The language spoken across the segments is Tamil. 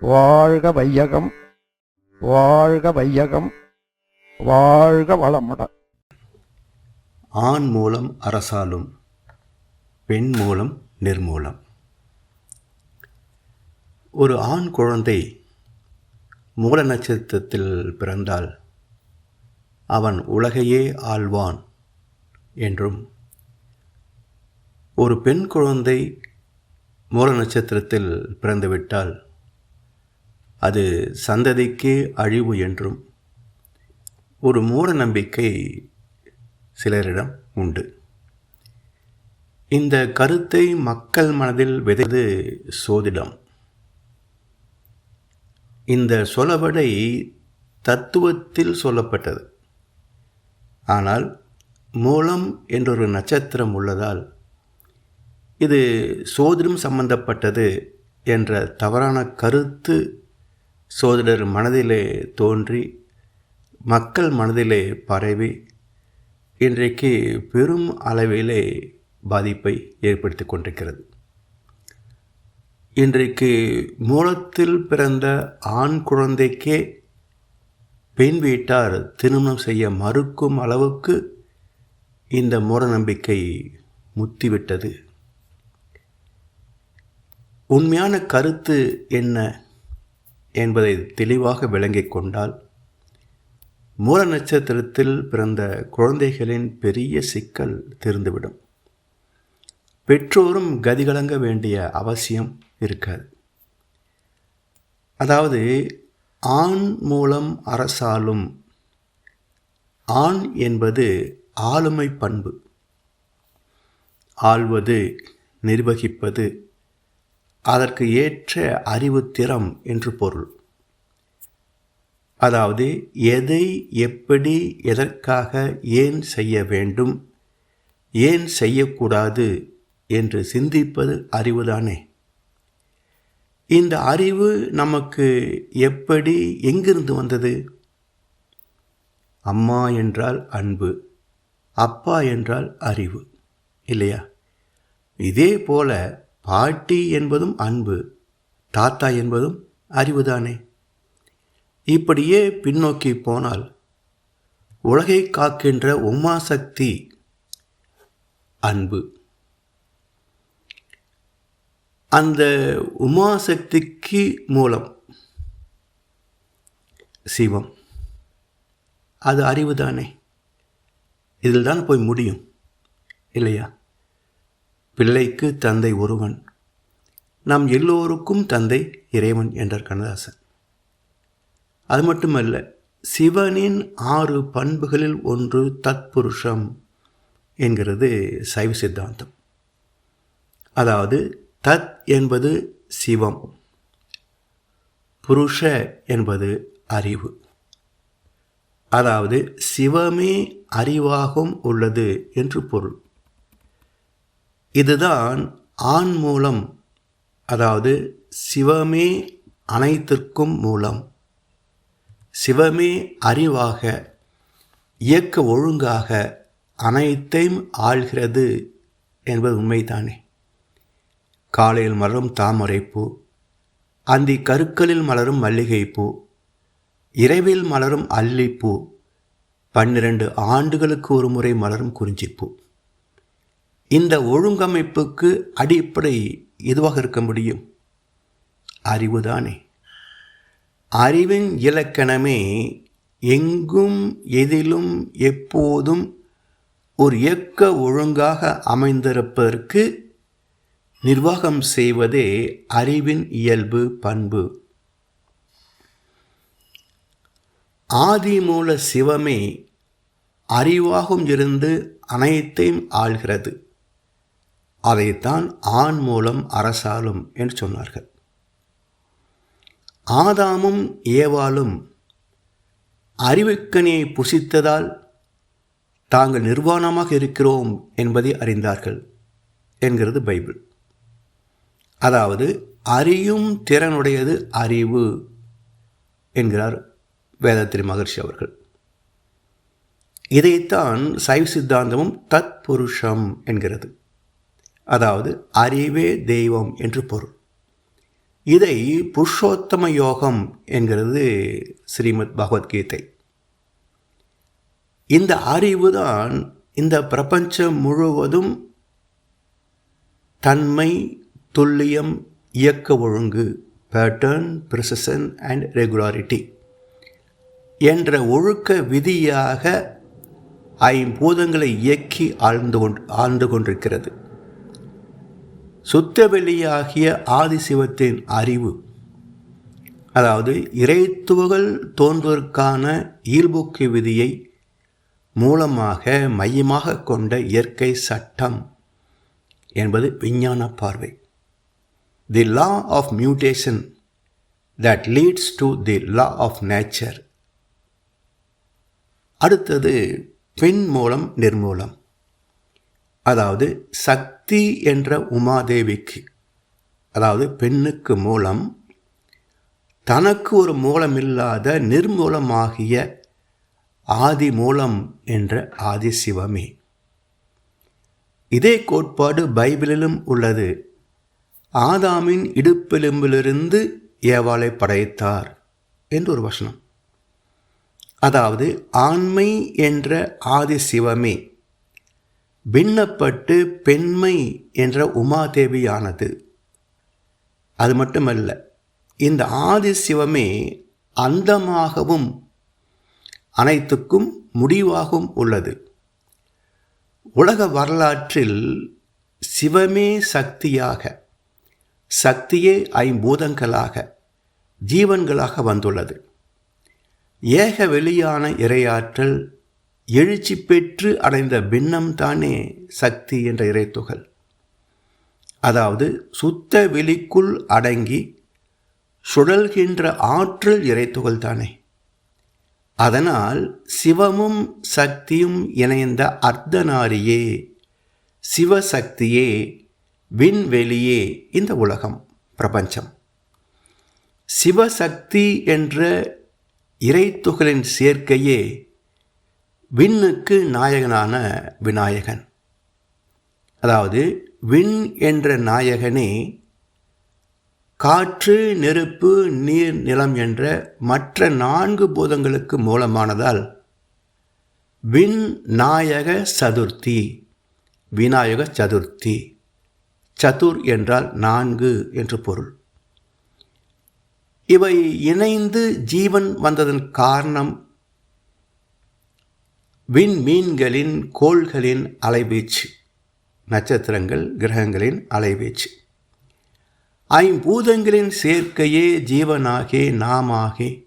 வாழ்க வையகம் வாழ்க வையகம் வாழ்க வளமுடன் ஆண் மூலம் அரசாலும் பெண் மூலம் நிர்மூலம். ஒரு ஆண் குழந்தை மூல நட்சத்திரத்தில் பிறந்தால் அவன் உலகையே ஆழ்வான் என்றும் ஒரு பெண் குழந்தை மூல நட்சத்திரத்தில் பிறந்துவிட்டால் அது சந்ததிக்கே அழிவு என்றும் ஒரு மூட நம்பிக்கை சிலரிடம் உண்டு. இந்த கருத்தை மக்கள் மனதில் விதைது சோதிடம். இந்த சொலவடை தத்துவத்தில் சொல்லப்பட்டது. ஆனால் மூலம் என்றொரு நட்சத்திரம் உள்ளதால் இது சோதிடம் சம்பந்தப்பட்டது என்ற தவறான கருத்து சோதிடர் மனதிலே தோன்றி மக்கள் மனதிலே பரவி இன்றைக்கு பெரும் அளவிலே பாதிப்பை ஏற்படுத்தி கொண்டிருக்கிறது. இன்றைக்கு மூலத்தில் பிறந்த ஆண் குழந்தைக்கே பெண் வீட்டார் திருமணம் செய்ய மறுக்கும் அளவுக்கு இந்த மூடநம்பிக்கை முத்திவிட்டது. உண்மையான கருத்து என்ன? என்பதை தெளிவாக விளங்கிக் கொண்டால் மூல நட்சத்திரத்தில் பிறந்த குழந்தைகளின் பெரிய சிக்கல் தீர்ந்துவிடும். பெற்றோரும் கதிகலங்க வேண்டிய அவசியம் இருக்காது. அதாவது ஆண் மூலம் அரசாலும் ஆண் என்பது ஆளுமை பண்பு. ஆள்வது நிர்வகிப்பது அதற்கு ஏற்ற அறிவுத்திறம் என்று பொருள். அதாவது எதை எப்படி எதற்காக ஏன் செய்ய வேண்டும் ஏன் செய்யக்கூடாது என்று சிந்திப்பது அறிவுதானே. இந்த அறிவு நமக்கு எப்படி எங்கிருந்து வந்தது? அம்மா என்றால் அன்பு அப்பா என்றால் அறிவு இல்லையா? இதே போல பாட்டி என்பதும் அன்பு தாத்தா என்பதும் அறிவுதானே? இப்படியே பின்னோக்கி போனால் உலகை காக்கின்ற உமாசக்தி அன்பு. அந்த உமாசக்திக்கு மூலம் சிவம். அது அறிவுதானே? இதில் தான் போய் முடியும் இல்லையா? பிள்ளைக்கு தந்தை ஒருவன். நாம் எல்லோருக்கும் தந்தை இறைவன் என்றார் கண்ணதாசன். அது மட்டுமல்ல சிவனின் ஆறு பண்புகளில் ஒன்று தத்புருஷம் என்கிறது சைவ சித்தாந்தம். அதாவது தத் என்பது சிவம் புருஷ என்பது அறிவு. அதாவது சிவமே அறிவாகவும் உள்ளது என்று பொருள். இதுதான் ஆண் மூலம் அதாவது சிவமே அனைத்திற்கும் மூலம். சிவமே அறிவாக இயக்க ஒழுங்காக அனைத்தையும் ஆள்கிறது என்பது உண்மைதானே. காலையில் மலரும் தாமரைப்பூ அந்தி கருக்களில் மலரும் மல்லிகைப்பூ இரவில் மலரும் அல்லிப்பூ பன்னிரண்டு ஆண்டுகளுக்கு ஒரு முறை மலரும் குறிஞ்சிப்பூ. இந்த ஒழுங்கமைப்புக்கு அடிப்படை எதுவாக இருக்க முடியும்? அறிவுதானே அறிவின் இலக்கணமே எங்கும் எதிலும் எப்போதும் ஒரு இயக்க ஒழுங்காக அமைந்திருப்பதற்கு நிர்வாகம் செய்வதே அறிவின் இயல்பு பண்பு. ஆதி மூல சிவமே அறிவாகவும் இருந்து அனைத்தையும் ஆள்கிறது. அதைத்தான் ஆண் மூலம் அரசாலும் என்று சொன்னார்கள். ஆதாமும் ஏவாளும் அறிவுக்கனியை புசித்ததால் தாங்கள் நிர்வாணமாக இருக்கிறோம் என்பதை அறிந்தார்கள் என்கிறது பைபிள். அதாவது அறியும் திறனுடையது அறிவு என்கிறார் வேதத்திரி மகர்ஷி அவர்கள். இதைத்தான் சைவ சித்தாந்தமும் தத் புருஷம் என்கிறது. அதாவது அறிவே தெய்வம் என்று பொருள். இதை புருஷோத்தம யோகம் என்கிறது ஸ்ரீமத் பகவத்கீதை. இந்த அறிவு தான் இந்த பிரபஞ்சம் முழுவதும் தன்மை துல்லியம் இயக்க ஒழுங்கு பேட்டர்ன் ப்ரிசன் அண்ட் ரெகுலாரிட்டி என்ற ஒழுக்க விதியாக ஐம்பூதங்களை இயக்கி ஆழ்ந்து கொண்டு ஆழ்ந்து கொண்டிருக்கிறது. சுத்த வெளியாகிய ஆதிசிவத்தின் அறிவு. அதாவது இறைத்துவகள் தோன்றுவதற்கான இயல்புக்கு விதியை மூலமாக மையமாக கொண்ட இயற்கை சட்டம் என்பது விஞ்ஞான பார்வை. The law of mutation that leads to the law of nature அடுத்தது பெண் மூலம் நிர்மூலம். அதாவது சக்தி என்ற உமாதேவிக்கு அதாவது பெண்ணுக்கு மூலம் தனக்கு ஒரு மூலமில்லாத நிர்மூலமாகிய ஆதி மூலம் என்ற ஆதி சிவமே இதே கோட்பாடு பைபிளிலும் உள்ளது. ஆதாமின் இடுப்பெலும்பிலிருந்து ஏவாளை படைத்தார் என்று ஒரு வசனம். அதாவது ஆண்மை என்ற ஆதி சிவமே பின்னப்பட்டு பெண்மை என்ற உமாதேவியானது அது மட்டுமல்ல இந்த ஆதி சிவமே அந்தமாகவும் அனைத்துக்கும் முடிவாகவும் உள்ளது. உலக வரலாற்றில் சிவமே சக்தியாக சக்தியே ஐம்பூதங்களாக ஜீவன்களாக வந்துள்ளது. ஏக வெளியான இரையாற்றல் எழுச்சி பெற்று அடைந்த பின்னம் தானே சக்தி என்ற இறைத்துகள். அதாவது சுத்த வெளிக்குள் அடங்கி சுழல்கின்ற ஆற்றல் இறைத்துகள் தானே. அதனால் சிவமும் சக்தியும் இணைந்த அர்த்தநாரியே சிவசக்தியே விண்வெளியே இந்த உலகம் பிரபஞ்சம். சிவசக்தி என்ற இறைத்துகளின் சேர்க்கையே விண்ணுக்கு நாயகனான விநாயகன். அதாவது விண் என்ற நாயகனே காற்று நெருப்பு நீர் நிலம் என்ற மற்ற நான்கு பூதங்களுக்கு மூலமானதால் விண் நாயக சதுர்த்தி விநாயக சதுர்த்தி. சதுர் என்றால் நான்கு என்று பொருள். இவை இணைந்து ஜீவன் வந்ததன் காரணம் விண்மீன்களின் கோள்களின் அலைவீச்சு. நட்சத்திரங்கள் கிரகங்களின் அலைவீச்சு. ஐம்பூதங்களின் சேர்க்கையே ஜீவனாகே நாமாகி.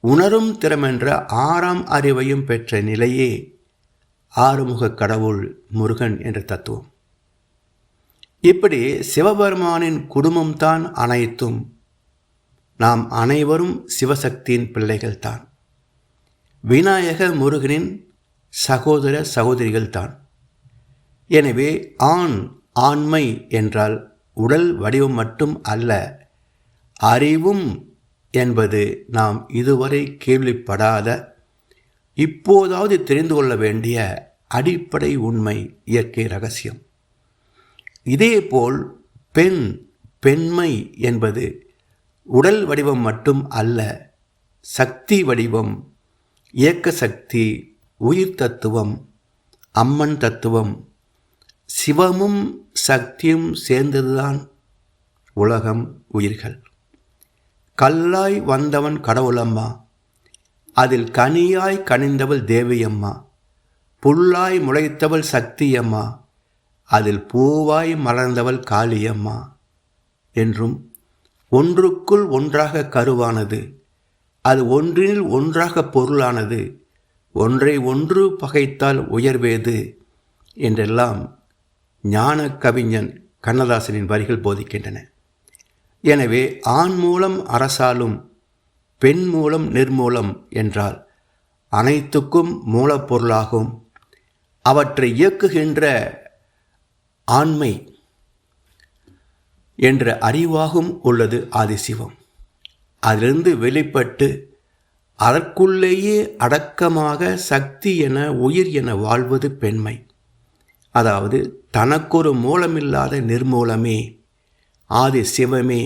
உணரும் திறமென்ற ஆறாம் அறிவையும் பெற்ற நிலையே ஆறுமுக கடவுள் முருகன் என்ற தத்துவம். இப்படி சிவபெருமானின் குடும்பம்தான் அனைத்தும். நாம் அனைவரும் சிவசக்தியின் பிள்ளைகள்தான். விநாயக முருகனின் சகோதர சகோதரிகள் தான் எனவே ஆண் ஆண்மை என்றால் உடல் வடிவம் மட்டும் அல்ல அறிவும் என்பது நாம் இதுவரை கேள்விப்படாத இப்போதாவது தெரிந்து கொள்ள வேண்டிய அடிப்படை உண்மை இயற்கை ரகசியம். இதேபோல் பெண் பெண்மை என்பது உடல் வடிவம் மட்டும் அல்ல சக்தி வடிவம் இயக்க சக்தி உயிர் தத்துவம் அம்மன் தத்துவம் சிவமும் சக்தியும் சேர்ந்ததுதான் உலகம் உயிர்கள். கல்லாய் வந்தவன் கடவுளம்மா அதில் கனியாய் கனிந்தவள் தேவியம்மா புல்லாய் முளைத்தவள் சக்தியம்மா அதில் பூவாய் மலர்ந்தவள் காளியம்மா என்றும் ஒன்றுக்குள் ஒன்றாக கருவானது அது ஒன்றினில் ஒன்றாக பொருளானது. ஒன்றை ஒன்று பகைத்தால் உயர்வேது என்றெல்லாம் ஞான கவிஞன் கண்ணதாசனின் வரிகள் போதிக்கின்றன. எனவே ஆண் மூலம் அரசாலும் பெண் மூலம் நிர்மூலம் என்றால் அனைத்துக்கும் மூலப்பொருளாகும். அவற்றை இயக்குகின்ற ஆண்மை என்ற அறிவாகும் உள்ளது ஆதிசிவம். அதிலிருந்து வெளிப்பட்டு அதற்குள்ளேயே அடக்கமாக சக்தி என உயிர் என வாழ்வது பெண்மை. அதாவது தனக்கொரு மூலமில்லாத நிர்மூலமே ஆதி சிவமே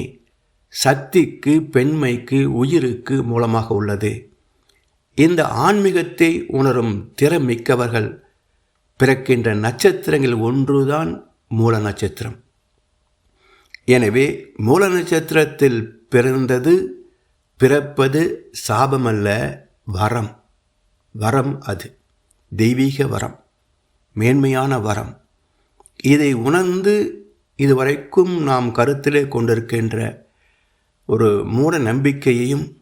சக்திக்கு பெண்மைக்கு உயிருக்கு மூலமாக உள்ளது. இந்த ஆன்மீகத்தை உணரும் திறமிக்கவர்கள் பிறக்கின்ற நட்சத்திரங்கள் ஒன்றுதான் மூல நட்சத்திரம். எனவே மூல நட்சத்திரத்தில் பிறந்தது பிறப்பது சாபமல்ல வரம். வரம் அது. தெய்வீக வரம். மேன்மையான வரம். இதை உணர்ந்து இதுவரைக்கும் நாம் கருத்திலே கொண்டிருக்கின்ற ஒரு மூட நம்பிக்கையையும்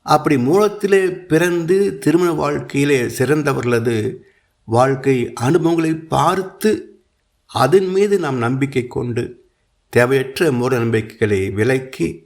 அப்படி மூலத்திலே பிறந்து திருமண வாழ்க்கையிலே சிறந்தவர்களது வாழ்க்கை அனுபவங்களை பார்த்து அதன் மீது நாம் நம்பிக்கை கொண்டு தேவையற்ற மூட நம்பிக்கைகளை விலக்கி